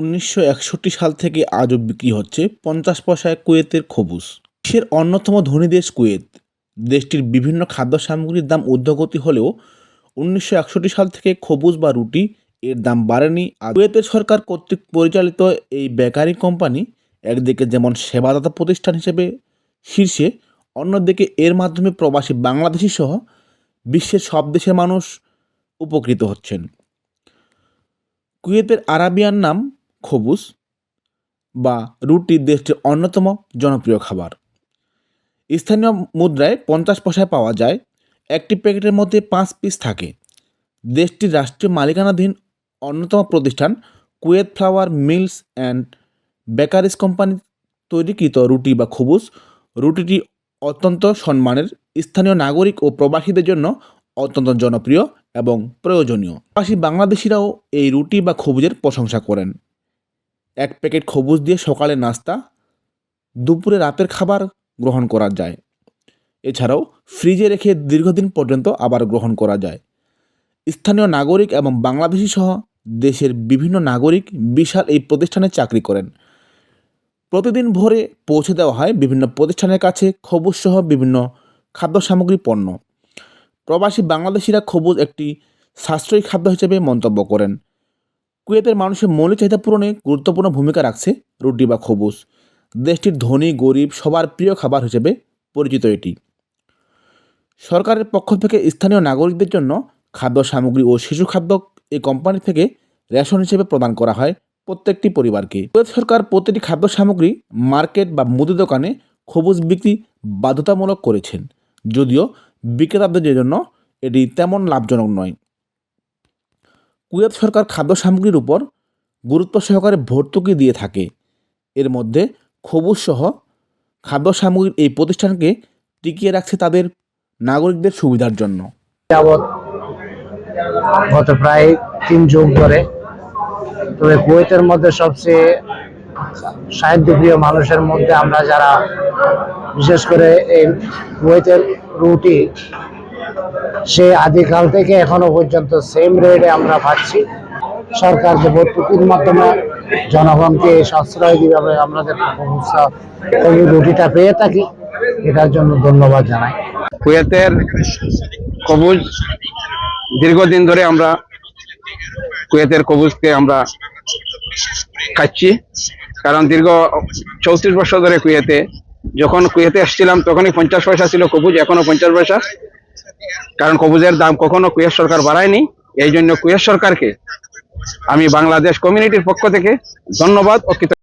উনিশশো একষট্টি সাল থেকে আজও বিক্রি হচ্ছে পঞ্চাশ পয়সায় কুয়েতের খবুস। বিশ্বের অন্যতম ধনী দেশ কুয়েত। দেশটির বিভিন্ন খাদ্য সামগ্রীর দাম ঊর্ধ্বগতি হলেও উনিশশো একষট্টি সাল থেকে খবুজ বা রুটি এর দাম বাড়েনি আর কুয়েতের সরকার কর্তৃক পরিচালিত এই বেকারি কোম্পানি একদিকে যেমন সেবাদাতা প্রতিষ্ঠান হিসেবে শীর্ষে, অন্যদিকে এর মাধ্যমে প্রবাসী বাংলাদেশি সহ বিশ্বের সব দেশের মানুষ উপকৃত হচ্ছেন। কুয়েতের আরাবিয়ান নাম খবুস বা রুটি দেশটির অন্যতম জনপ্রিয় খাবার। স্থানীয় মুদ্রায় পঞ্চাশ পয়সায় পাওয়া যায়, একটি প্যাকেটের মধ্যে পাঁচ পিস থাকে। দেশটির রাষ্ট্রীয় মালিকানাধীন অন্যতম প্রতিষ্ঠান Kuwait flour mills and bakeries company তৈরিকৃত রুটি বা খবুস। রুটিটি অত্যন্ত সম্মানের, স্থানীয় নাগরিক ও প্রবাসীদের জন্য অত্যন্ত জনপ্রিয় এবং প্রয়োজনীয়। প্রবাসী বাংলাদেশিরাও এই রুটি বা খবুজের প্রশংসা করেন। এক প্যাকেট খবুজ দিয়ে সকালে নাস্তা, দুপুরে রাতের খাবার গ্রহণ করা যায়। এছাড়াও ফ্রিজে রেখে দীর্ঘদিন পর্যন্ত আবার গ্রহণ করা যায়। স্থানীয় নাগরিক এবং বাংলাদেশি সহ দেশের বিভিন্ন নাগরিক বিশাল এই প্রতিষ্ঠানে চাকরি করেন। প্রতিদিন ভোরে পৌঁছে দেওয়া হয় বিভিন্ন প্রতিষ্ঠানের কাছে খবুজ সহ বিভিন্ন খাদ্য সামগ্রী পণ্য। প্রবাসী বাংলাদেশিরা খবুজ একটি সাশ্রয়ী খাদ্য হিসেবে মন্তব্য করেন। কুয়েতের মানুষের মৌলিক চাহিদা পূরণে গুরুত্বপূর্ণ ভূমিকা রাখছে রুটি বা খবুজ দেশটির ধনী, গরিব সবার প্রিয় খাবার হিসেবে পরিচিত এটি। সরকারের পক্ষ থেকে স্থানীয় নাগরিকদের জন্য খাদ্য সামগ্রী ও শিশু খাদ্য এই কোম্পানি থেকে রেশন হিসেবে প্রদান করা হয় প্রত্যেকটি পরিবারকে। কুয়েত সরকার প্রতিটি খাদ্য সামগ্রী মার্কেট বা মুদি দোকানে খবুজ বিক্রি বাধ্যতামূলক করেছেন। যদিও বিক্রেতাদের জন্য এটি তেমন লাভজনক নয়। কুয়েত সরকার খাদ্য সামগ্রীর উপর গুরুত্ব সহকারে ভর্তুকি দিয়ে থাকে। এর মধ্যে সহ খাদ্য সামগ্রীর এই প্রতিষ্ঠানকে টিকিয়ে রাখছে তাদের নাগরিকদের সুবিধার জন্য। গত প্রায় তিন যুগ ধরে তবে কুয়েতের মধ্যে সবচেয়ে সাহিত্যপ্রিয় মানুষের মধ্যে আমরা যারা, বিশেষ করে এই কুয়েতের রুটি সে আদিকাল থেকে এখনও পর্যন্ত সেম রেটে আমরা পাচ্ছি সরকার যে ভর্তুকির মাধ্যমে জনগণকে সাশ্রয় কীভাবে আমাদের রুটিটা পেয়ে থাকি, এটার জন্য ধন্যবাদ জানাই। কুয়েতের কবুজ, দীর্ঘদিন ধরে আমরা কুয়েতের কবুজকে আমরা খাচ্ছি। কারণ দীর্ঘ চৌত্রিশ বছর ধরে কুয়েতে, যখন কুয়েতে এসেছিলাম, তখনই পঞ্চাশ পয়সা ছিল কবুজ, এখনও পঞ্চাশ পয়সা। কারণ কবুজের দাম কখনো কুয়েত সরকার বাড়ায়নি। এই জন্য কুয়েত সরকারকে আমি বাংলাদেশ কমিউনিটির পক্ষ থেকে ধন্যবাদ কৃতজ্ঞতা